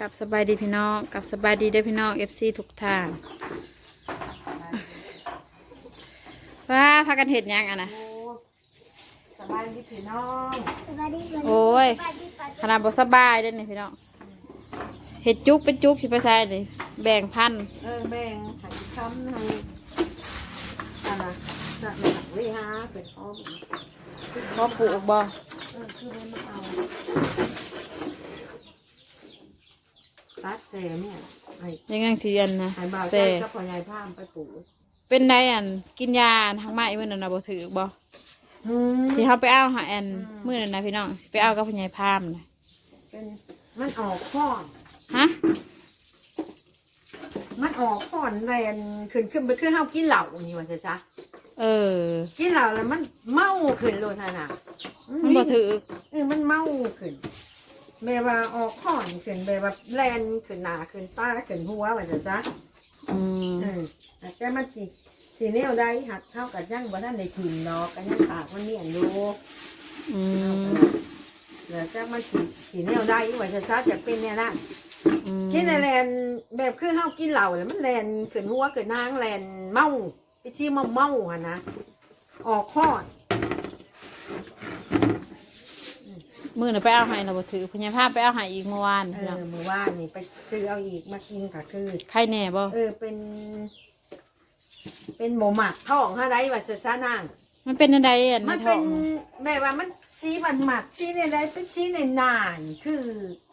กับสบายดีพี่น้องกับสบายดีเด้อพี่น้องเอฟซีทุกทางว้าพากันเห็ดหยังอะนะโอ้สบายดีพี่น้องสวัสดีวันนี้โอ้ยสวัสดีปัดขนาดบ่สบายเด้อนี่พี่น้องเห็ดจุกเป็นจุกสิไปใส่เลยแบ่งพันเออแบ่งใหายช้ำให้อะไรจะหนักวิหาเป็นอ้อมพอปลูกบ่เออคือมันมาเอา ตัดเสเนี่ยไอ้ยังไงสิอันนะไอ้บ่าวเสใจกับพ่อใหญ่พามไปปลูกเป็นไดอันกินยาอันทางไม้มื้อนั้นน่ะบ่ถือบ่อืม ที่เขาไปเอาหาอันอืม มื้อนั้นนะพี่น้องไปเอากับพญายพามนะเป็นมันออกข้อน ฮะมันออกข้อนแรงขึ้นขึ้นไปคือเฮากินเหล้านี่ว่าจะจ๊ะเออกินเหล้าแล้วมันเมาขึ้นโลดท่าน่ะมันบ่ถือเออมันเมาขึ้น แม่ว่าออกข้อนขึ้นแบบว่าแลนขึ้นหนาขึ้นตาขึ้นหัวว่าจะจ๊ะอืมเออแต่มันสิสีแนวใดหัดเท่ากับยังบ่ทันได้ถิ่นดอกกันยังปากมันเมียนอยู่อืมแล้วจ้ามันสิสีแนวใดว่าจะจ๊ะจะเป็นเนี่ยนะอืมกินในแลนแบบคือเฮากินเหล้าแล้วมันแลนขึ้นหัวขึ้นนางแลนเมาไปชี้เมาเมาๆอะนะออกข้อน มือน่ะไปเอาให้เราบ่ถือพญายพามไปเอาให้อีกเมื่อวานเอพี่น้องอเมื่อวานนี่ไปซื้อเอาอีกมากินก็คือ ใครแน่บ่เออเป็น เป็นหมูหมักท้องฮะไรว่าจะซานางมันเป็นอะไรอันในมันท้เป็อนงแบบว่ามันชี้มันหมักชี้ในใดเป็นชี้ในนายคือ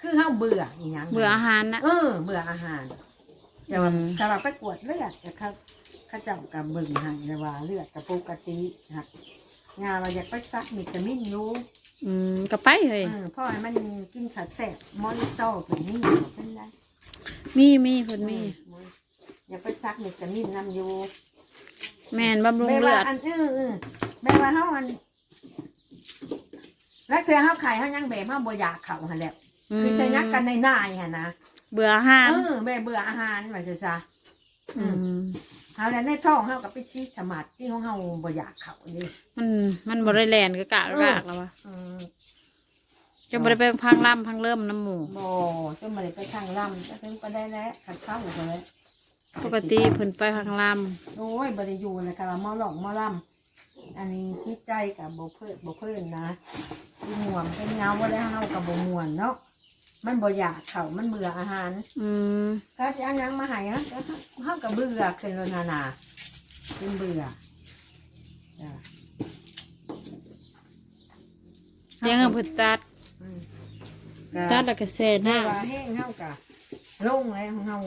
คือเฮาเบื่ออีหยังเบื่ออาหารนะ เออเบื่ออาหารแต่ว่าอืม แต่ว่าไปกวดเลือดแต่เขาเขาเจับกับเบิ่งให้แต่ว่าเลือดกับปกติฮะงานเราอยากไปซักมีตามินอยู่ อืมก็ไปเฮ้ยเออเพราะให้มันกินขาดแสบมอลิโซเป็นนี่เป็นไรมีมีเพิ่นมีอยากไปซักมีตามินนำอยู่แม่นบำรุงแม่เลืว่าอดอันเออเออแม่ว่าเฮาอันแล้วเธอเฮาขายเฮายังแบบเฮาบ่อยากเขาหั่นแหละคือจะยักกันในนายหั่นนะเบื่ออาหารเออแม่เบื่ออาหารว่าซะซะ อืม เฮาแล้วในท้องเฮาก็ไปชี้สมาธิของเฮาบ่อยากเขานี่มันมันบ่ได้แลนก็กะรากแล้ววะอืมจะบ่ได้ไปพังล่ำพังเริ่มน้ำหมูบ่จะบ่ได้ไปทางลำจะถึงไปได้แล้วขัดเข้าก็แล้วปกติเพิ่นไปพังล่โอ้ยบ่ได้อยู่เลยค่ะว่าหมอหลอกหมอลำอันนี้คิดใจกับบ่เพิ่นบ่เพิ่นนะที่ม่วงเป็นเงาบ่ได้เฮากับบ่ม่วนเนาะ มันบ่อยากเขามันเบื่ออาหารำอืมถ้าจะเอาหยังมาให้ฮะเฮากับเบื่อขึ้นแล้วนานาเป็นเบื่อจ้ะเลี้ยงเอาเพิ่นตัดอืมตัดแล้วก็แซ่หถ้าน้าว่าแห้งเฮากะลงแล้วของเฮา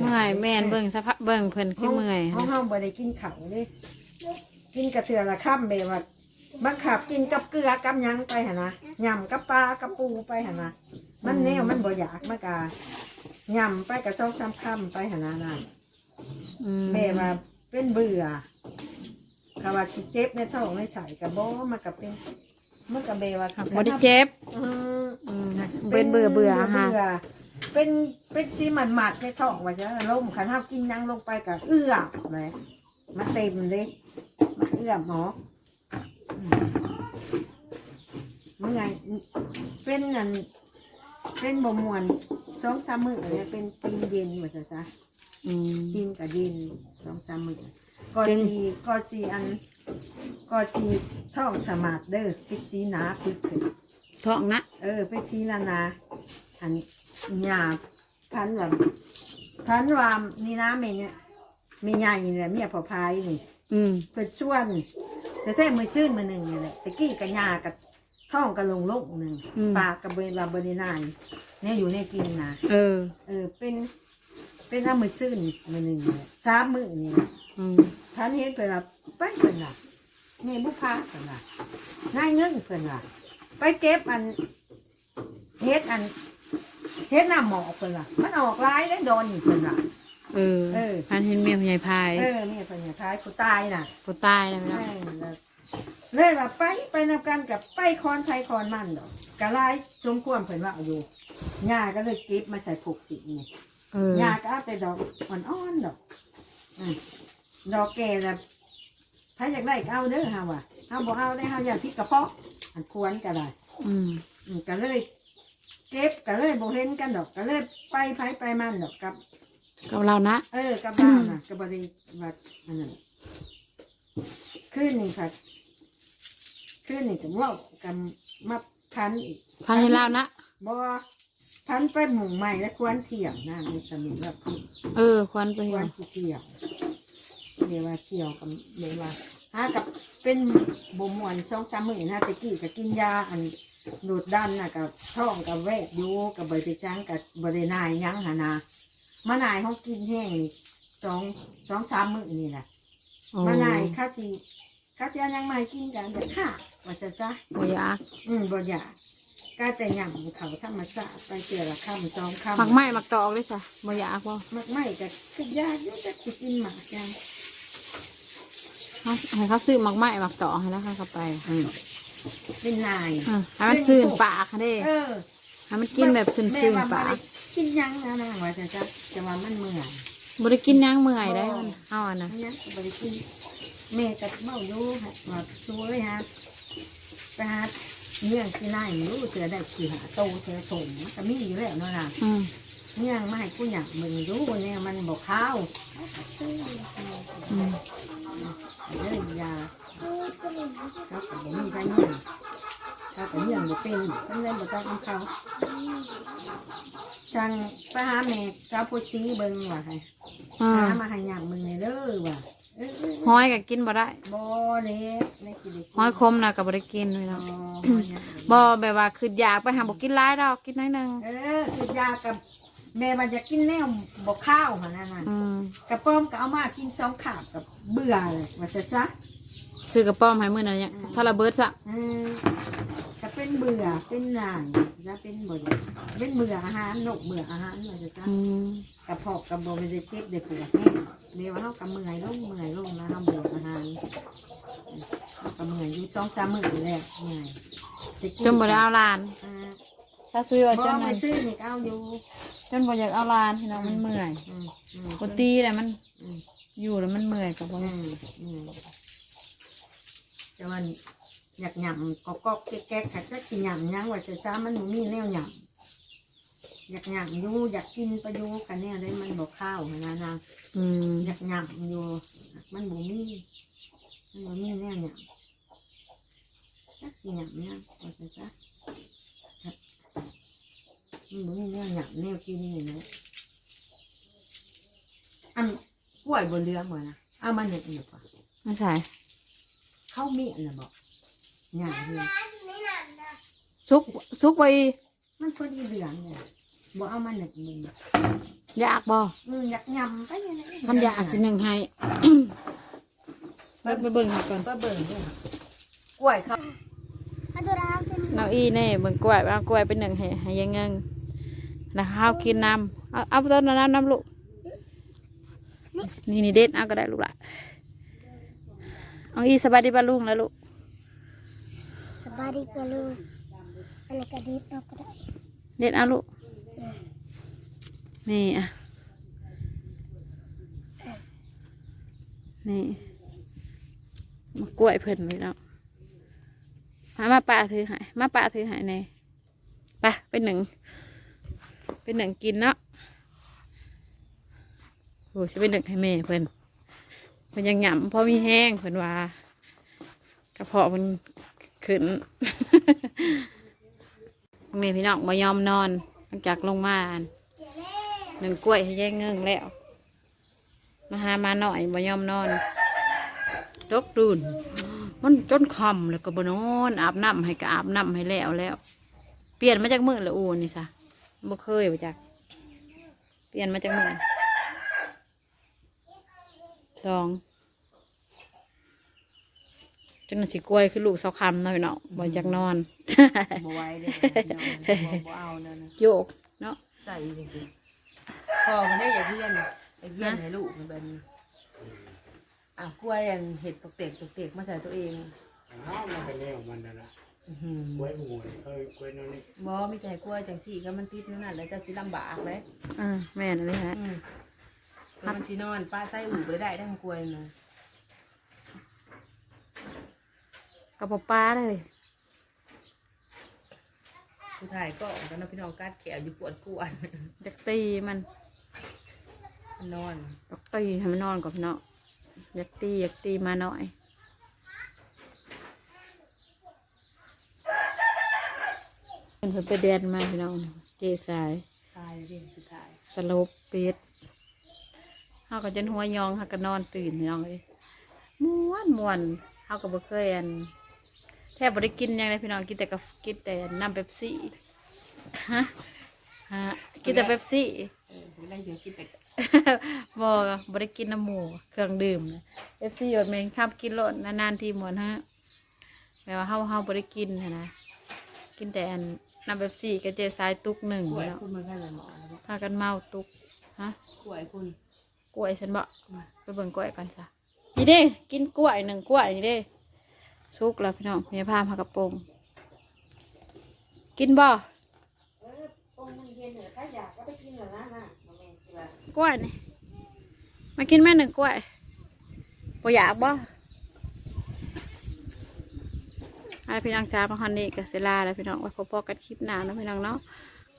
เมื่อยแม่นเบิ่งสภาพเบิ่งเพิ่นคือเมื่อยของเฮาบ่ได้กินข้าวเด้กินกระเทือละค่ำแบบว่าบังคับกินกับเกลือกับหยังไปหั่นนะยำกับปลากับปูไปหั่นนะ มันแนวมันบ่อยากมากะยำไปกับซอกซ้ำค่ำไปหั่นนะนั่นอืมแม่ว่าเป็นเบื่อคำว่าสิเจ็บในท้องในไส้กับบ่มันก็เป็นมันก็เบว่าบ่ได้เจ็บอืมอืมเป็นเบื่อเบื่ออาหารเบื่อเป็นเป็นสีหมันหมัดๆในท้องว่าจะลมขันห้ากินหยังลงไปกับเอื้อเลยมันเต็มเลยมันเอื้อหมออืมมันไงเป็นนั่น เป็นบ่มวนสองสามมื้อเนี่ยเป็นปีเย็นว่าจะซะอืมกินกับดินสองสามมื้อก็เป็น สีก็สีอันก็สีท้องสมาดเด้อปิดสีหนาปิดขึ้น ท้องนะเออไปชี้นานาอันหยาพันว่าพันว่านี่นะเมเนี่ยมีใหญ่เนี่ยเมียพอพายนี่อืมเพิ่นชวน แต่แท้มือชื่นมือหนึ่งนี่แหละตะกี้กับยากับ ท้องกับลงโลกหนึ่งปากกับเบลาบรินายเนี่ยอยู่ในกินนะเออเออเป็นเป็นเอามือชื่นมือหนึ่งนี่แหละสามมือนี่แหละอืมท่านเห็นเพิ่นว่าไปเพิ่นล่ะแม่บุพาเพิ่นล่ะนายเงินเพิ่นล่ะไปเก็บอันเฮ็ดอันเฮ็ดหน้าหมอกเพิ่นล่ะมันออกลายได้โดนนี่เพิ่นล่ะเออเออ พันเห็นเมียพญายพายเออแม่เพิ่นอย่าทายผู้ตายน่ะ ผู้ตายนะพี่น้องแม่นล่ะ เลยว่าไปไปนำกันกับไปคอนไทยคอนมันดอกกะลายสมควรเพิ่นว่าเอาอยู่ย่าก็เลยเก็บมาใส่ผูกสินี่เออย่าก็เอาแต่ดอกอ่อนๆดอกอืมดอกแก่แล้วถ้าอยากได้ก็เอาเด้อเฮาว่ะเฮาบ่เอาได้เฮาอยากที่กระเพาะอันควรก็ได้อืมอืมก็เลย เก็บก็เลยบ่เห็นกันดอกก็เลยไปไผไปมันดอกกับ กับเรานะ เออกับบ้านน่ะก็บ่ได้ว่าอันนั้นคืนนี้ค่ะ คืนนี้ก็เว้ากับมาพันอีกพันให้เรานะบ่พันไปหมู่ใหม่แล้วควรเที่ยวนะมีสมิแบบเออ ควันไปคเหี่วยวรสิเที่ยวเดี๋ยวว่าเที่ยวกับเดี๋ยวว่าหากับเป็นบ่ม่วนช่องสามมื้อนะตะกี้ก็กินยาอันดูดดันน่ะกับท้องกับแวกอยู่กับบ่ได้จังกับบ่ได้นายหยังหั่นนะมานายเฮากินแห้งนี่สองสองสามมื้อนี่แหละ โอ้มานายข้าสิ ข้าจะยังไม่กินกันแต่ค่ะว่าจะจ้ะบ่อยากอืมบ่อยากก็แต่หยังเขาธรรมชาติไปเจอละค่ำสองค่ำหมักไหม้หมักตอกเลยจ้ะบ่อยากบ่มักไม่ก็คือยากอยู่จะสิกินหมากยังเขาให้เขาซื้อหมักไหม้หมักตอกให้แล้วเขาก็ไปอืมเป็นนายอืมให้มันซื่นปากค่ะเด้เออให้มันกินแบบซื่นแม่ซื่นว่าบ่ปากได้กินหยังนะนางว่าจะจ้ะจะว่ามันเมื่อยบ่ได้กินหยังเมื่อยได้มันเอาอันนะอันนี้ก็บ่ได้กิน แม่ก็เมาอยู่ให้ว่าช่วยฮะไปหาเนื่องที่นายรู้เสือได้ขี่หาโตเสือถมมันก็มีอยู่แล้วเนาะนะอืมเนี่ยงมาให้กูอยากมึงรู้เนี่ยมันบอกข้าวอืมเรื่องยาเขาก็บอกมีได้เนี่ยเขาก็เนี่ยงบ่เป็นต้องเล่นบ่จักของเขาจังไปหาแม่เจ้าพุทธีเบิ่งว่าให้อ่าหามาให้อยากมึงในเด้อว่ะเออเออ ห้อยก็กินบ่ได้บ่เล็กเล็กกินได้กินห้อยคมน่ะก็บ่ได้กินเลยอ๋อเนาะห้อยเนี่ยบ่แบบว่าคืออยากไปหาบ่กินหลายดอกกินน้อยหนึงเออคือยากับแม่มันจะกินแนวบ่ข้าวหั่นน่ะนะอืมกระป้อมก็เอามากินสองขาบกับเบื่อเลยว่าจะซะซื้อกระป๋อมให้มื้อนั้นเนี่ยถ้าระเบิดซะเออจะ เป็นเบื่อเป็นหนายจะเป็นบ่อยเป็นเบื่ออาหารนกเบื่ออาหารว่าจะซะอืมกระเพาะกระโบไม่ได้เจ็บได้ปวดแห้งเดี๋ยวเฮากับเมื่อยลงเมื่อยลงนะเฮาเบื่ออาหารเฮากับเมื่อยอยู่สองสามมื้อนี่แหละเมื่อยสิกินจนบ่ได้เอาหลาน อ่าถ้าซื้อเอาบ่จนไปนั้นซื้อนี่ก็เอาอยู่จนบ่อยากเอาหลานพี่น้องมันเมื่อยอืมอืมปกติแหละมันอืม อยู่แล้วมันเมื่อยกับบ่อืมอืมแต่ว่า อยากหย่ำก็ก็แก๊กๆค่ะก็สิหย่ำหยังว่าจะซ้ามันบ่มีแนวหย่ำอยากหย่ำอยู่อยากกินไปอยู่กันเนี่ยได้มันบอกข้าวนะนะอืมอยากหย่ำอยู่ มันบ่มีมันบ่มีแนวหย่ำจักสิหย่ำหยังว่าจะซ้ามันบ่มีแนวหย่ำแนวกินนี่นะอันกล้วยบนเรือหมดนะเอามาเนี่ยดีกว่าไม่ใช่ เข้ามีดนะบอก หย่ำเลยซุกซุกไว้มันพอดีเหลืองเนี่ยบอกเอามาหนึ่งมึงอยากบ่อืมอยากยำไปยังไงคันอยากสิหนึ่งให้เบิ่งไปเบิ่งให้ก่อนป้าเบิ่งด้วยกล้วยเขาน้องอีเน่เบิ่งกล้วยเอากล้วยเป็นหนึ่งให้ให้ยังเงิงแล้วข้าวกินน้ำเอาเอาต้นน้ำน้ำลูกนี่นี่เด็ดเอาก็ได้ลูกละน้องอีสบายดีบ้าลุงแล้วลูกส บาดีปลูกอันนี้ก็ดีตกได้เด็ดเอาลูกนี่อะนี่มากล้วยเพิ่นไว้แล้วมามาป่าถือใหายมาป่าถือใหายแน่ไปเป็นหนึ่ง เป็นหนึ่งกินเนาะโอ้จะเป็นหนึ่งให้แม่เพิ่นเพิ่นยังหยำเพราะมีแห้งเพิ่นว่า กระเพาะมัน ขึ้นแม่พี่น้องมายอมนอนหลังจากลงมาหนึ่งกล้วยให้แย่งเงิงแล้ว มาหามาหน่อยมายอมนอนดกดูนมันจนคำแล้วก็บนอนอาบน้ำให้ก็อาบน้ำให้แล้วแล้ว เปลี่ยนมาจากมือละอูนี่ซะบ่เคยมาจาก เปลี่ยนมาจากมือสอง จนน่ะสิกล้วยคือลูกเสาคำเนาะพี่น้องบ่อยากนอนบ่ไหวเลยบ่เอาแล้วนะโยกเนาะใส่จริงๆพอมันได้อย่าเพี้ยนอย่าเพี้ยนให้ลูกมันเป็นอะกล้วยอันเห็ดตกเตกตกเตกมาใส่ตัวเองน้ำมันก็เลี้ยวมันนั่นแหละอื้อหือกล้วยหมูนี่เขากล้วยนั่นนี่บ่มีแต่กล้วยจังสี่ก็มันติดอยู่นั่นแล้วจะสิลำบากเลยอ่าแม่นเลยฮะอืมแล้วมันชีนอนป้าไส้อู่ไปได้ทั้งกล้วยนะ กระเพาะปลาเลย ผู้ถ่ายก็ตอนนั้นพี่น้องกัดแขวอยู่ปวดปวดอยากตีมันมันนอน อยากตีให้มันนอนก่อนพี่น้องอยากตีอยากตีมาหน่อยเพิ่นเพิ่นไปแดนมาพี่น้องเจสาย ตายเรื่องสุดท้ายสลบเป็ดเฮาก็จนหัวยองเฮาก็นอนตื่นพี่น้องเลยม่วนม่วนเฮาก็บ่เคยอันแทบบ่ได้กินหยังเลยพี่น้องกินแต่กาแฟกินแต่น้ำเป๊ปซี่ฮะฮะกินแต่เป๊ปซี่เออผมได้เดี๋ยวกินแต่บ่บ่ได้กินน้ำหมูเครื่องดื่มนะเอฟซีอดแมงข้ามกินโลดนานๆทีหมดฮะแปลว่าเฮาเฮาบ่ได้กินหั้นนะกินแต่อันน้ำเป๊ปซี่กับเจสายตุกหนึ่งกล้วยเนาะคุณมันก็เลยหมอแล้วพากันเมาตุกฮะกล้วยคุณกล้วยฉันบ่ไปเบิ่งกล้วยก่อนจ้ะนี่เด้กินกล้วยหนึ่งกล้วยนี่เด้ สุกแล้วพี่น้องเมียพาพากกระโปงกินบ่กล้วยนี่มากินแม่หนึ่งกล้วยบ่อยากบ่อะไรพี่น้องจ้าบางคนนี่กับเซลาแล้วพี่น้องไว้พบกันคลิปหน้านะพี่น้องเนาะ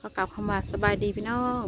ขอกลับคำว่าสบายดีพี่น้อง